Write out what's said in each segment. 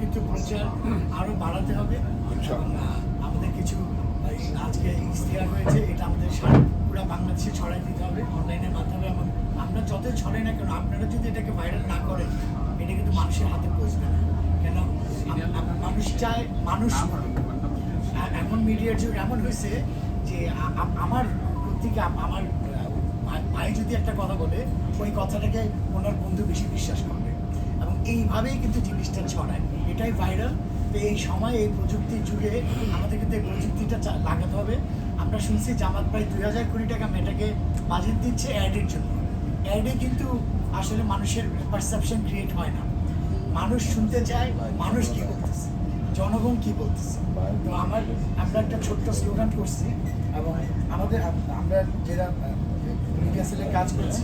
কিন্তু প্রচার আরও বাড়াতে হবে। আচ্ছা। আমাদের কিছু আজকে ইশতেহার হয়েছে এটা আমাদের পুরো বাংলাদেশে ছড়াই দিতে হবে। অনলাইনের মাধ্যমে আমরা যত ছড়াই না কেন আপনারা যদি এটাকে ভাইরাল না করেন এটা কিন্তু মানুষের হাতে পৌঁছবে না। কেন? মানুষ চায় মানুষ এ- এখন মিডিয়ার যুগ এমন হয়েছে যে আমার প্রত্যেকে আমার ভাই যদি একটা কথা বলে ওই কথাটাকে ওনার বন্ধু বেশি বিশ্বাস করবে এবং এইভাবেই কিন্তু জিনিসটা ছড়ায়। এটাই ভাইরাল তো এই সময়, এই প্রযুক্তির যুগে আমাদের কিন্তু এই প্রযুক্তিটা লাগাতে হবে। আমরা শুনছি জামাত প্রায় দুই হাজার কোটি টাকা মেটাকে বাজেট দিচ্ছে অ্যাডের জন্য। অ্যাডে কিন্তু আসলে মানুষের পারসেপশন ক্রিয়েট হয় না। মানুষ শুনতে চায়, মানুষ কি করতেছে জনগণ কী বলতেছে? তো আমার, আমরা একটা ছোট্ট স্লোগান করছি এবং আমাদের, আমরা যারা মিডিয়া সেলে কাজ করছি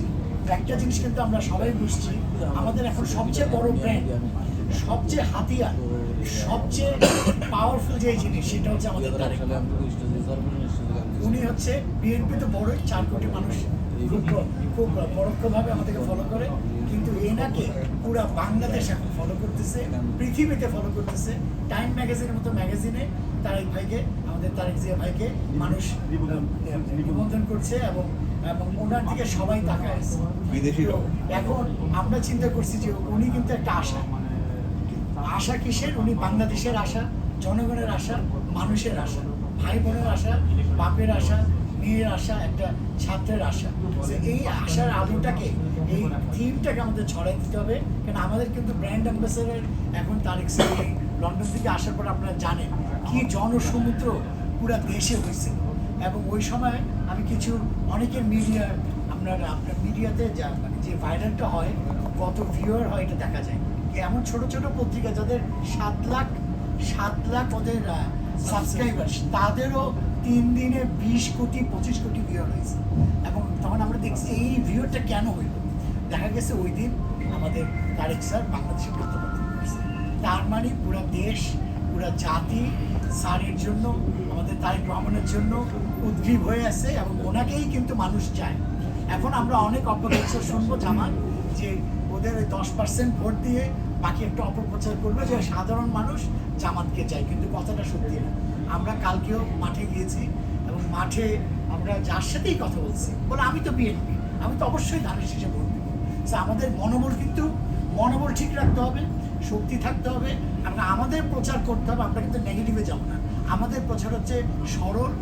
একটা জিনিস কিন্তু আমরা সবাই বুঝছি, আমাদের এখন সবচেয়ে বড় ব্র্যান্ড সবচেয়ে হাতিয়ার, সবচেয়ে পাওয়ারফুল যে জিনিস, সেটা হচ্ছে আমাদের উনি হচ্ছে বিএনপি তো বড়ই চার কোটি মানুষ খুব পরোক্ষভাবে আমাদেরকে ফলো করে কিন্তু এনাকে পুরো বাংলাদেশ এখন ফলো করতেছে পৃথিবীতে ফলো করতেছে। টাইম ম্যাগাজিনের মতো ম্যাগাজিনে তারেক ভাইকে আমাদের তারেক জিয়া ভাইকে মানুষ নিবন্ধন করছে এবং এবং ওনার দিকে সবাই তাকায়। এখন আমরা চিন্তা করছি যে উনি কিন্তু একটা আশা। আশা কিসের? উনি বাংলাদেশের আশা জনগণের আশা মানুষের আশা ভাই বোনের আশা বাপের আশা মেয়ের আশা একটা ছাত্রের আশা। এই আশার আলোটাকে এই থিমটাকে আমাদের ছড়াই দিতে হবে। কারণ আমাদের কিন্তু ব্র্যান্ড অ্যাম্বাসেডার এখন তারেক সিং লন্ডন থেকে আসার পর আপনারা জানেন কি জনসমুদ্র পুরা দেশে হয়েছে। এবং ওই সময় আমি কিছু অনেকের মিডিয়া আপনার আপনার মিডিয়াতে যা মানে যে ভাইরালটা হয় কত ভিউয়ার হয় এটা দেখা যায়। এমন ছোট ছোট পত্রিকা যাদের সাত লাখ সাত লাখ ওদের সাবস্ক্রাইবার তাদেরও তিন দিনে বিশ কোটি, পঁচিশ কোটি ভিউয়ার হয়েছে। এবং তখন আমরা দেখছি এই ভিউয়ারটা কেন হইল? দেখা গেছে ওই দিন আমাদের তারেক স্যার বাংলাদেশে করেছে। তার মানে পুরো দেশ, পুরো জাতি স্যারের জন্য, আমাদের তারেক রহমানের জন্য উদ্গ্রীব হয়ে আছে এবং ওনাকেই কিন্তু মানুষ চায়। এখন আমরা অনেক অপপ্রচার শুনব জামান যে ওদের ওই দশ পার্সেন্ট ভোট দিয়ে বাকি একটা অপপ্রচার করবে যে সাধারণ মানুষ জামাতকে চায়, কিন্তু কথাটা সত্যি না। আমরা কালকেও মাঠে গিয়েছি এবং মাঠে আমরা যার সাথেই কথা বলছি, বলে আমি তো বিএনপি, আমি তো অবশ্যই ধানের শীষে ভোট আমাদের মনোবল কিন্তু, মনোবল ঠিক রাখতে হবে, শক্তি থাকতে হবে, আমরা আমাদের প্রচার করতে হবে, আমরা কিন্তু নেগেটিভে যাব না। আমাদের প্রচার হচ্ছে সরল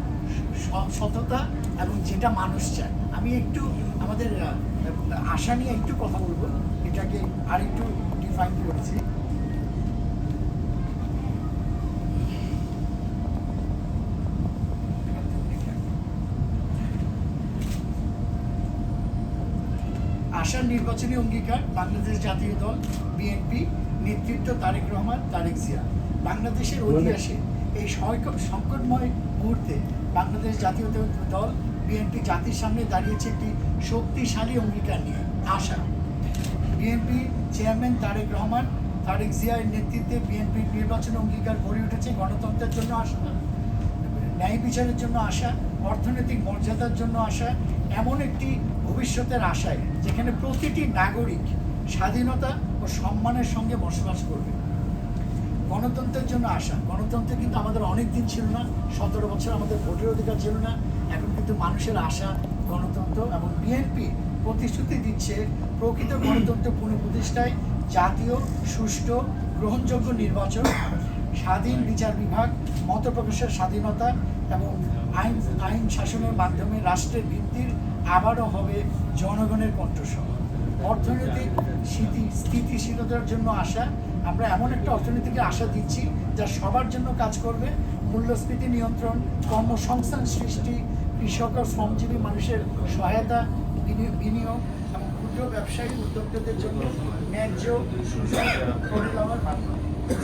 সততা এবং যেটা মানুষ চায়। আমি একটু আমাদের আশা নিয়ে একটু কথা বলব, এটাকে আর একটু ডিফাইন করেছি আশার নির্বাচনী অঙ্গীকার বাংলাদেশ জাতীয় দল বিএনপি নেতৃত্ব তারেক রহমান তারেক জিয়া। বাংলাদেশের ঐতিহাসে এই সংক- সংকটময় মুহূর্তে বাংলাদেশ জাতীয় দল বিএনপি জাতির সামনে দাঁড়িয়েছে একটি শক্তিশালী অঙ্গীকার নিয়ে। আশা। বিএনপি চেয়ারম্যান তারেক রহমান তারেক জিয়ার নেতৃত্বে বিএনপির নির্বাচন অঙ্গীকার গড়ে উঠেছে গণতন্ত্রের জন্য আসা ন্যায় বিচারের জন্য আসা অর্থনৈতিক মর্যাদার জন্য আসা এমন একটি ভবিষ্যতের আশায় যেখানে প্রতিটি নাগরিক স্বাধীনতা ও সম্মানের সঙ্গে বসবাস করবে। গণতন্ত্রের জন্য আসা গণতন্ত্র কিন্তু আমাদের অনেক দিন ছিল না, সতেরো বছর আমাদের ভোটের অধিকার ছিল না, এখন কিন্তু মানুষের আশা গণতন্ত্র এবং বিএনপি প্রতিশ্রুতি দিচ্ছে প্রকৃত গণতন্ত্র পুনঃপ্রতিষ্ঠায় জাতীয়, সুষ্ঠু, গ্রহণযোগ্য নির্বাচন, স্বাধীন বিচার বিভাগ মত প্রকাশের স্বাধীনতা এবং আইন আইন শাসনের মাধ্যমে রাষ্ট্রের ভিত্তির আবারও হবে জনগণের কণ্ঠস্বর। অর্থনৈতিক স্থিতি, স্থিতিশীলতার জন্য আশা, আমরা এমন একটা অর্থনীতিকে আশা দিচ্ছি যা সবার জন্য কাজ করবে। মূল্যস্ফীতি নিয়ন্ত্রণ, কর্মসংস্থান সৃষ্টি, কৃষক ও শ্রমজীবী মানুষের সহায়তা বিনিয়োগ এবং ক্ষুদ্র ব্যবসায়ী উদ্যোক্তাদের জন্য ন্যায্য সুযোগ করে দেওয়ার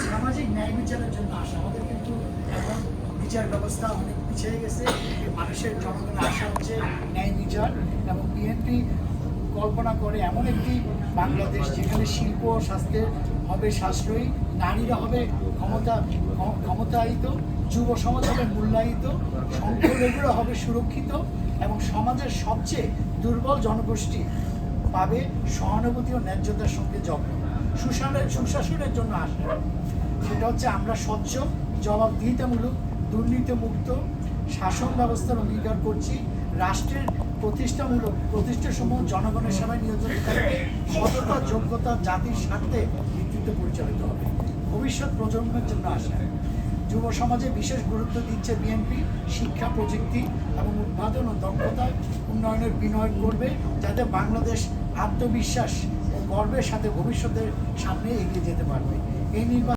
সামাজিক ন্যায় বিচারের জন্য আশা আমাদের কিন্তু এখন বিচার ব্যবস্থা অনেক পিছিয়ে গেছে। মানুষের জনগণের আশা হচ্ছে ন্যায় বিচার এবং বিএনপি কল্পনা করে এমন একটি বাংলাদেশ যেখানে শিল্প স্বাস্থ্যের হবে সাশ্রয়ী, নারীরা হবে ক্ষমতা ক্ষ- ক্ষমতায়িত। যুব সমাজ হবে মূল্যায়িত সংখ্যালঘুরা হবে সুরক্ষিত এবং সমাজের সবচেয়ে দুর্বল জনগোষ্ঠী পাবে সহানুভূতি ও ন্যায্যতার সঙ্গে যত্ন সুশাসনের সুশাসনের জন্য আসে হচ্ছে আমরা স্বচ্ছ, জবাবদিহিতামূলক, দুর্নীতিমুক্ত, শাসন ব্যবস্থার অঙ্গীকার করছি। রাষ্ট্রের প্রতিষ্ঠামূলক প্রতিষ্ঠাসমূহ জনগণের সেবায় নিয়োজিত থাকবে। সততা, যোগ্যতা, জাতির স্বার্থে নেতৃত্ব পরিচালিত হবে। ভবিষ্যৎ প্রজন্মের জন্য আসা যুব সমাজে বিশেষ গুরুত্ব দিচ্ছে বিএনপি, শিক্ষা, প্রযুক্তি এবং উৎপাদন ও দক্ষতা উন্নয়নের বিনিয়োগ করবে যাতে বাংলাদেশ আত্মবিশ্বাস ও গর্বের সাথে ভবিষ্যতের সামনে এগিয়ে যেতে পারবে। এই নির্বাচন